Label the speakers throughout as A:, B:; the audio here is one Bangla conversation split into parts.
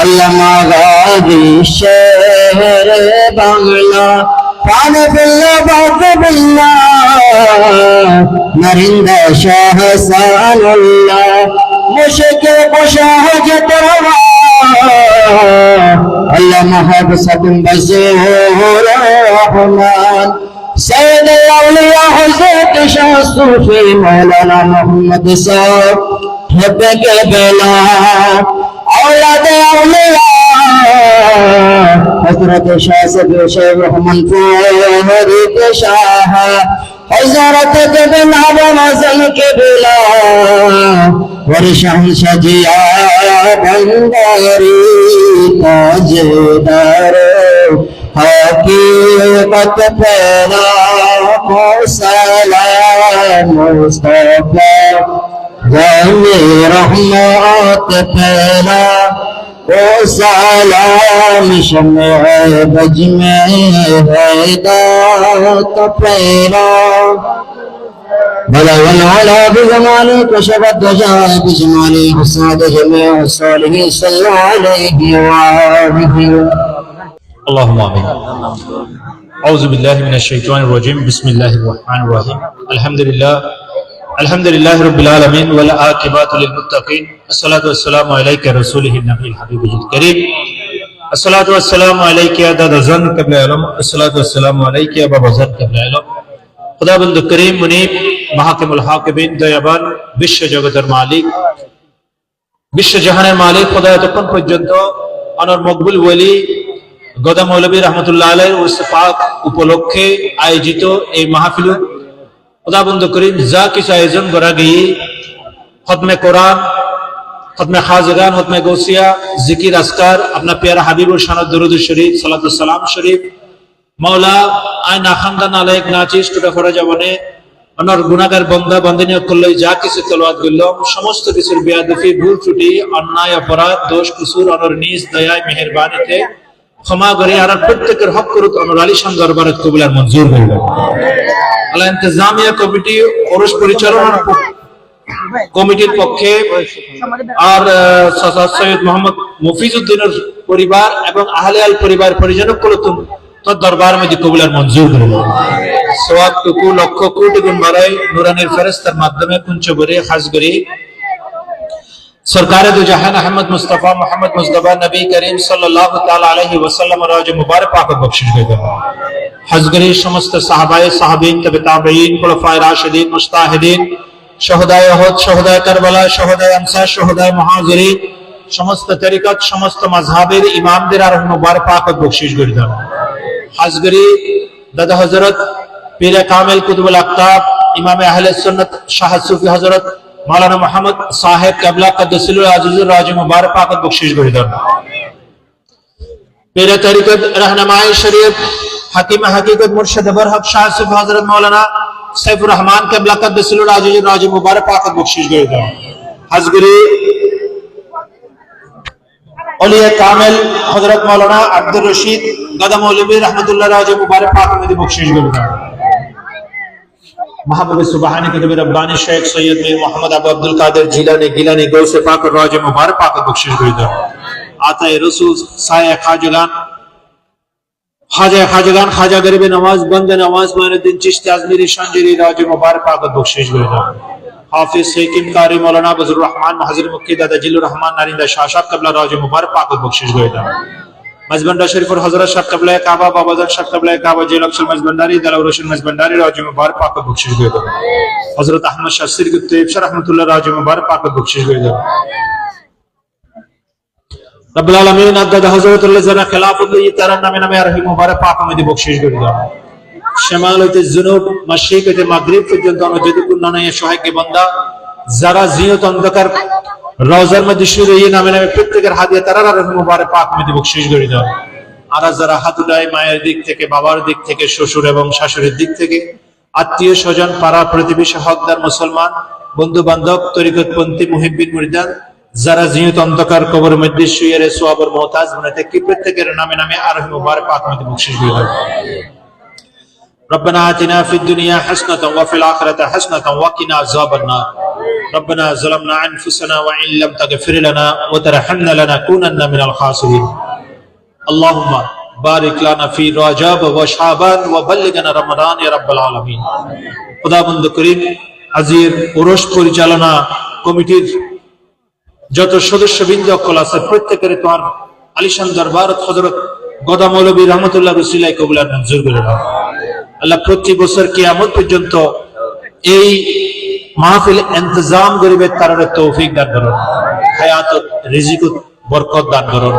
A: আল্লামা গাজী শের বাংলা প্রাণ বিল্লা বাদ বিল্লা নরিন্দ্র শাহ সানুল্লাহ মুশকিল কুশাহ জতরবা আল্লাহ। মাহবুসাতুন বজুর রহমান সৈয়দ আউলিয়া হযরত শাহ সুফি মাওলানা মোহাম্মদ সাহেব जब के बेला औलाद औलिया हज़रत शाह से शेख रहमन हरी के शाह। हज़रत जब नाब मजन के बेला। वर्षम सजिया भंडारी ताजेदार हकीकत पैदा मुस्तफ़ा। غنی رحمت پھیلا أو سلام شمع بج میں ہدایت پھیلا بلغ العلا بجماله كشف الدجى بجماله حساد جميع الصالحين صلى عليه وآله.
B: اللهم آمين. أعوذ بالله من الشيطان الرجيم. بسم الله الرحمن الرحيم. الحمد لله الحمد لله رب العالمين والعاقبات للمتقين الصلاة والسلام عليك يا رسوله النبي الحبيب الكريم الصلاة والسلام عليك يا داد زن قبل علم الصلاة والسلام عليك يا بابا زن قبل علم خدا بند করিম মুনিব মাহকিমুল হাকিমিন দয়াবান বিশ্ব জগতের মালিক বিশ্ব জাহানের মালিক খোদা এতক্ষণ পর্যন্ত অনর মকবুল ওলি গদা মৌলবী রহমতুল্লাহ আলাই উর্স পাক উপলক্ষে আয়োজিত এই মাহফিল খোদা বন্ধ করিম যা কিছু আয়োজন করা গিয়ে, খতমে কোরআন, খতমে খাজগান খতমে গৌসিয়া জিকির আসকার আপনার পেয়ারা হাবিবুর সানদ দরুদ শরীফ সালাম শরীফ, মাওলা আয় না খানদান আলাইক নাচিস টুটা ফরা যাবনে অনর গুনাগার বন্দা বন্দিনী করলে যা কিছু তলোয়াত করলাম সমস্ত কিছুর বেয়াদফি ভুল ত্রুটি, অন্যায়, অপরাধ, দোষ, কুসুর, অনর, নিজ দয়ায়, মেহেরবানিতে ক্ষমা করে, আর প্রত্যেকের হক করুক অনর আলিশান দরবারে কবুলার মঞ্জুর হইল কমিটি খরচ পরিচালনার কমিটির পক্ষে আর সৈয়দ মোহাম্মদ মফিজউদ্দিনের পরিবার এবং আহলে আল পরিবার পরিজনক করতুন তোর দরবার মধ্যে কবুলার মঞ্জুর লক্ষ কোটি গুণ বাড়াই নুরানের ফেরেস্তার মাধ্যমে কুঞ্চ করে খাস করে সরকার দু জাহান আহমদ মুস্তফা, মোহাম্মদ মুস্তফা নবী করিম সাল্লাল্লাহু তাআলা আলাইহি ওয়াসাল্লাম রাজ মুবারক পাক বখশিশ করে হজগরি সমস্ত সাহাবায়ে সাহাবিন, তবে তাবেঈন, খুলাফায়ে রাশিদিন, মুস্তাহিদিন, শহদায়ে উহুদ, শহদায়ে কারবালা, শহদায়ে আনসার, শহদায়ে মুহাজিরিন সমস্ত তরিকত, সমস্ত মাযহাবের ইমামদের আর মুবারক পাক বখশিশ করে দাও হাজগরি দাদা হযরত পীর কামিল কুতুবুল আক্তাব ইমামে আহলে সুন্নাত শাহ সুফি হযরত মালানা মোহাম্মদ সাহেব কাবলা কদ্দসুল আজিজুর রাজ মুবারক পাকত বখশিশ গরি দেন পেরে তরিকত রহনমায়ে শরীফ হাকিম হাকিকত মুর্শিদ বরহক শাহ সুফ হযরত মাওলানা সাইফুর রহমান কাবলা কদ্দসুল আজিজুর রাজ মুবারক পাকত বখশিশ গরি দেন হাজগরি অলিয়া কামেল হযরত মাওলানা আব্দুর রশিদ গাদা মৌলবী রহমাতুল্লাহ রাজ মুবারক পাকত বখশিশ গরি দেন মাহবুব সুবাহানি কুতুব রব্বানি শেখ সৈয়দ মীর মোহাম্মদ আবু আব্দুল কাদের জিলানি, গিলানি, গৌসে পাক রাজে মুবারক পাক বখশিশ করে দাও আতায়ে রাসূল সায়া খাজলান খাজা খাজগান খাজা গরিবে নওয়াজ বন্দে নওয়াজ মঈনুদ্দিন চিশতি, আজমিরি সঞ্জরি রাজে মুবারক পাক বখশিশ করে দাও হাফিজ সেকিম কারি মৌলানা বজরুর রহমান, হাজির মুক্তি দাদা জিলুর রহমান, নারিন্দা শাহ সাহেব কবলা রাজে মুবারক পাক বখশিশ করে দাও মজবন্ডা শরীফর হজরত শাহ কাবলা কাবা, বাবাজান শাহ কাবলা কাবা জেল অফসর মজবন্ডারি দালাউ রোশন মজবন্ডারি রাজ মুবারক পাকত বখশিশ করে দাও হজরত আহমদ শাহ সিরগুত ইফশা রহমতুল্লাহ, রাজ মুবারক পাকত বখশিশ করে দাও রব্বুল আলামিন আদাদ হযরতুল্লাহ যারা খেলাফত লই তার নামে নামে আর মুবারক, পাক আমাদের বখশিশ করে দাও শিমাল হইতে জুনুব মাশরিক হইতে মাগরিব পর্যন্ত আমরা যদি পূর্ণ নয় সহায়ক বান্দা, যারা জিয়ত অন্ধকার রওজার মধ্যে শুরু হয়ে নামে নামে প্রত্যেকের হাত দিয়ে তারা আর হি মুবারক পাক আমাদের বখশিশ করে দাও আর যারা হাত উঠায় মায়ের দিক থেকে বাবার দিক থেকে শ্বশুর এবং শাশুড়ির দিক থেকে আত্মীয় স্বজন পাড়া প্রতিবেশী হকদার মুসলমান বন্ধু বান্ধব তরিকতপন্থী মুহিব্বিন মুরিদান যারা জিয়ত অন্ধকার কবর মধ্যে শুয়ে রে সোয়াবর মহতাজ বানাতে কি প্রত্যেকের নামে নামে আর মুবারক পাক মধ্যে বখশিশ দিয়ে হয় ربنا آتنا في الدنيا حسنة وفي الآخرة حسنة وقنا عذاب النار ربنا ظلمنا أنفسنا وإن لم تغفر لنا وترحمنا لنكونن من الخاسرين اللهم بارك لنا في رجب وشعبان وبلغنا رمضان يا رب العالمين খোদাবন্দ করিম আজির ওরস পরিচালনা কমিটির যত সদস্যবৃন্দ অকল আছে প্রত্যেকের তোমার আলিশান দরবার হজরত গদা মৌলবী রহমতুল্লাহ রসিলাই কবুলার মঞ্জুর করে দাও আল্লাহ প্রতি বছর কিয়ামত পর্যন্ত এই মাহফিল ইন্তজাম গরিবের কারণে তৌফিক দান করুন। হায়াত রিজিক বরকত দান করুন।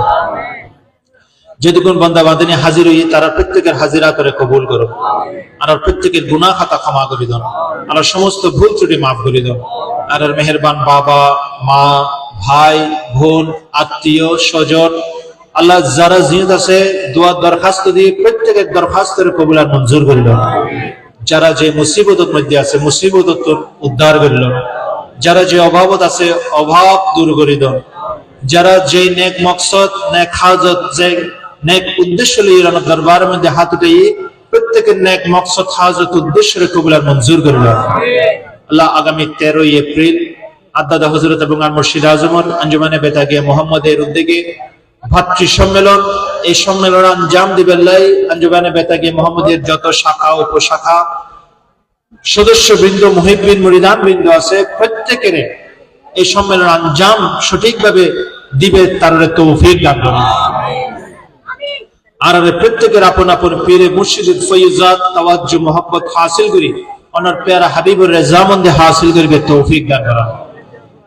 B: যেদিন বান্দা বান্দিনী হাজির হই তারা প্রত্যেকের হাজিরা করে কবুল করো আর প্রত্যেকের গুনাহ খাতা ক্ষমা করে দেন। আর সমস্ত ভুল ত্রুটি মাফ করে দেন। আর মেহেরবান বাবা, মা, ভাই, বোন, আত্মীয়, স্বজন, আল্লাহ যারা জিনিস আছে দোয়ার দরখাস্ত দিয়ে প্রত্যেকের দরখাস্তের কবুল আর মঞ্জুর করিল যারা যে মুসিবতের মধ্যে আছে মুসিবত উদ্ধার করিল। যারা যে অভাবত আছে, অভাব দূর করে দেন। যারা যে নেক মকসদ, নেক হাজত যে নেক উদ্দেশ্য লিয়ে রানা দরবারের মধ্যে হাত উঠাই প্রত্যেকের নেক মকসদ, হাজত উদ্দেশ্যের কবুলার মঞ্জুর করিল। আল্লাহ আগামী তেরোই এপ্রিল আদাদা হজরত এবং আর মুর্শিদ আজমর আঞ্জুমানে বেতাগিয়া মোহাম্মদের উদ্যোগে ভাতৃ সম্মেলন, এই সম্মেলন আঞ্জাম দিবেল্লাই আঞ্জুমানে বেতাগিয়া মোহাম্মদের যত শাখা উপশাখা সদস্য বৃন্দ মুহিবিন মরিদান বৃন্দ আছে প্রত্যেকের এই সম্মেলন আঞ্জাম সঠিকভাবে দিবে তার তৌফিক দান করুন। আর প্রত্যেকের আপন আপন পীরে মুর্শিদের ফৈজাত তাওয়াজ্জু মোহাম্মত হাসিল করি ওনার পেয়ারা হাবিবুর রেজামন্দে হাসিল করিবে তৌফিক দান করা